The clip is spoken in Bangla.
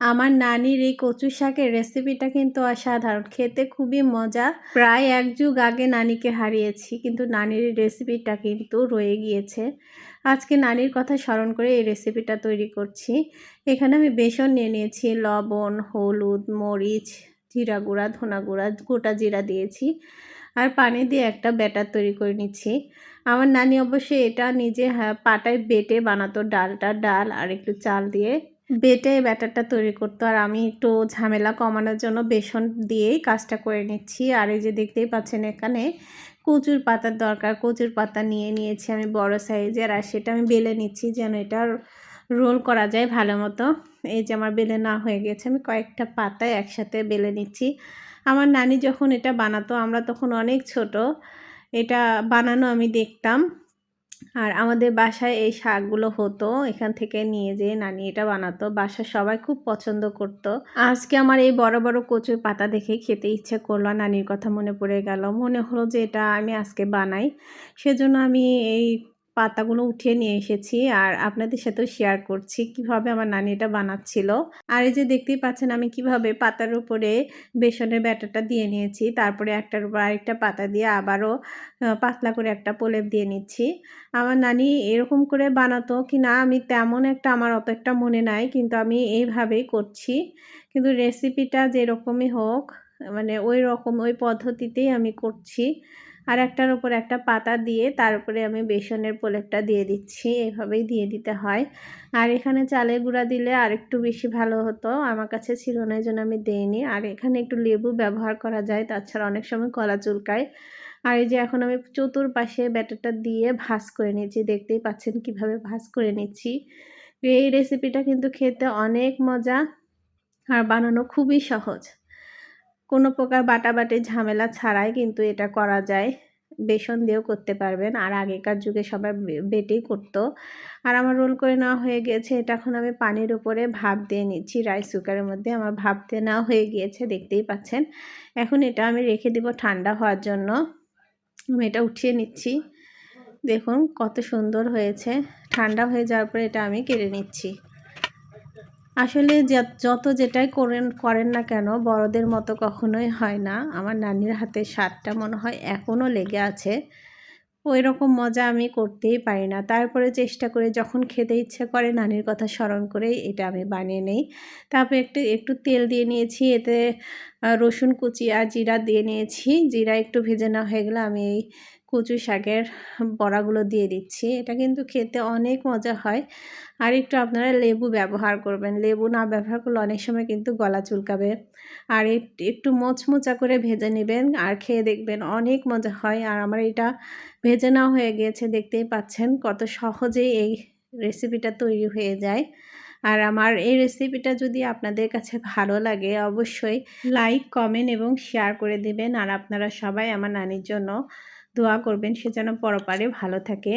আমার নানির এই কচু শাকের রেসিপিটা কিন্তু অসাধারণ। খেতে খুবই মজা। প্রায় এক যুগ আগে নানিকে হারিয়েছি কিন্তু নানির রেসিপিটা কিন্তু রয়ে গিয়েছে। আজকে নানির কথা স্মরণ করে এই রেসিপিটা তৈরি করছি। এখানে আমি বেসন নিয়ে নিয়েছি লবণ হলুদ মরিচ জিরা গুঁড়া ধনা গুঁড়া গোটা জিরা দিয়েছি আর পানি দিয়ে একটা ব্যাটার তৈরি করে নিচ্ছি। আমার নানি অবশ্যই এটা নিজে হ্যাঁ, পাটায় বেটে বানাতো ডালটা ডাল আর একটু চাল দিয়ে। বেটে ব্যাটারটা তৈরি করতো। আর আমি একটু ঝামেলা কমানোর জন্য বেসন দিয়েই কাজটা করে নিচ্ছি। আর এই যে দেখতেই পাচ্ছেন এখানে কচুর পাতার দরকার। কচুর পাতা নিয়ে নিয়েছি আমি বড় সাইজের। আর সেটা আমি বেলে নিচ্ছি যেন এটা রোল করা যায় ভালো মতো। এই যে আমার বেলে না হয়ে গেছে, আমি কয়েকটা পাতায় একসাথে বেলে নিচ্ছি। আমার নানি যখন এটা বানাতো, আমরা তখন অনেক ছোট। এটা বানানো আমি দেখতাম। আর আমাদের বাসায় এই শাকগুলো হতো, এখান থেকে নিয়ে যেয়ে নানি এটা বানাতো। বাসার সবাই খুব পছন্দ করত। আজকে আমার এই বড় বড় কচুর পাতা দেখে খেতে ইচ্ছে করল নানির কথা মনে পড়ে গেল। মনে হলো যে এটা আমি আজকে বানাই। সেজন্য আমি এই পাতাগুলো উঠিয়ে নিয়ে এসেছি আর আপনাদের সাথেও শেয়ার করছি কীভাবে আমার নানি এটা বানাচ্ছিল। আর এই যে দেখতেই পাচ্ছেন আমি কীভাবে পাতার উপরে বেসনের ব্যাটারটা দিয়ে নিয়েছি, তারপরে একটার উপর আরেকটা পাতা দিয়ে আবারও পাতলা করে একটা প্রলেপ দিয়ে নিচ্ছি। আমার নানি এরকম করে বানাতো কি না আমি তেমন একটা আমার অত একটা মনে নাই, কিন্তু আমি এইভাবেই করছি। কিন্তু রেসিপিটা যেরকমই হোক মানে ওই রকম, ওই পদ্ধতিতেই আমি করছি। আর একটার উপর একটা পাতা দিয়ে তার উপরে আমি বেসনের প্রলেপটা দিয়ে দিচ্ছি, এভাবেই দিয়ে দিতে হয়। আর এখানে চালের গুঁড়া দিলে আর একটু বেশি ভালো হতো, আমার কাছে ছিল না, এই জন্য আমি দিইনি। আর এখানে একটু লেবু ব্যবহার করা যায়, তাছাড়া অনেক সময় কলা চুলকায়। আর এই যে এখন আমি চতুর্পাশে ব্যাটারটা দিয়ে ভাজ করে নিচ্ছি দেখতেই পাচ্ছেন কীভাবে ভাজ করে নিচ্ছি। এই রেসিপিটা কিন্তু খেতে অনেক মজা, আর বানানো খুবই সহজ। কোনো প্রকার বাটাবাটি ঝামেলা ছাড়াই কিন্তু এটা করা যায়। বেসন দিয়েও করতে পারবেন। আর আগেকার যুগে সবাই বেটেই করতো। আর আমার রোল করে নেওয়া হয়ে গিয়েছে, এটা এখন আমি পানির উপরে ভাপ দিয়ে নিচ্ছি রাইস কুকারের মধ্যে। আমার ভাপ দিয়ে নেওয়া হয়ে গিয়েছে, দেখতেই পাচ্ছেন। এখন এটা আমি রেখে দিব ঠান্ডা হওয়ার জন্য। আমি এটা উঠিয়ে নিচ্ছি। দেখুন কত সুন্দর হয়েছে। ঠান্ডা হয়ে যাওয়ার পরে এটা আমি কেড়ে নিচ্ছি। আসলে যত যেটাই করেন করেন না কেন, বড়দের মতো কখনোই হয় না। আমার নানির হাতে স্বাদটা মনে হয় এখনও লেগে আছে। ওই রকম মজা আমি করতেই পারি না। তারপরে চেষ্টা করে যখন খেতে ইচ্ছে করে, নানির কথা স্মরণ করেই এটা আমি বানিয়ে নেই। তারপরে একটু একটু তেল দিয়ে নিয়েছি, এতে রসুন কুচি আর জিরা দিয়ে নিয়েছি। জিরা একটু ভেজে নেওয়া হয়ে গেলে আমি এই কচু শাকের বড়াগুলো দিয়ে দিচ্ছি। এটা কিন্তু খেতে অনেক মজা হয়। আর একটু আপনারা লেবু ব্যবহার করবেন। লেবু না ব্যবহার করলে অনেক সময় কিন্তু গলা চুলকাবে। আর একটু মোচমোচা করে ভেজে নেবেন আর খেয়ে দেখবেন অনেক মজা হয়। আর আমার এটা ভেজে নেওয়া হয়ে গিয়েছে, দেখতেই পাচ্ছেন কত সহজেই এই রেসিপিটা তৈরি হয়ে যায়। আর আমার এই রেসিপিটা যদি আপনাদের কাছে ভালো লাগে অবশ্যই লাইক কমেন্ট এবং শেয়ার করে দিবেন। আর আপনারা সবাই আমার নানির জন্য দোয়া করবেন সে যেন পরপারে ভালো থাকে।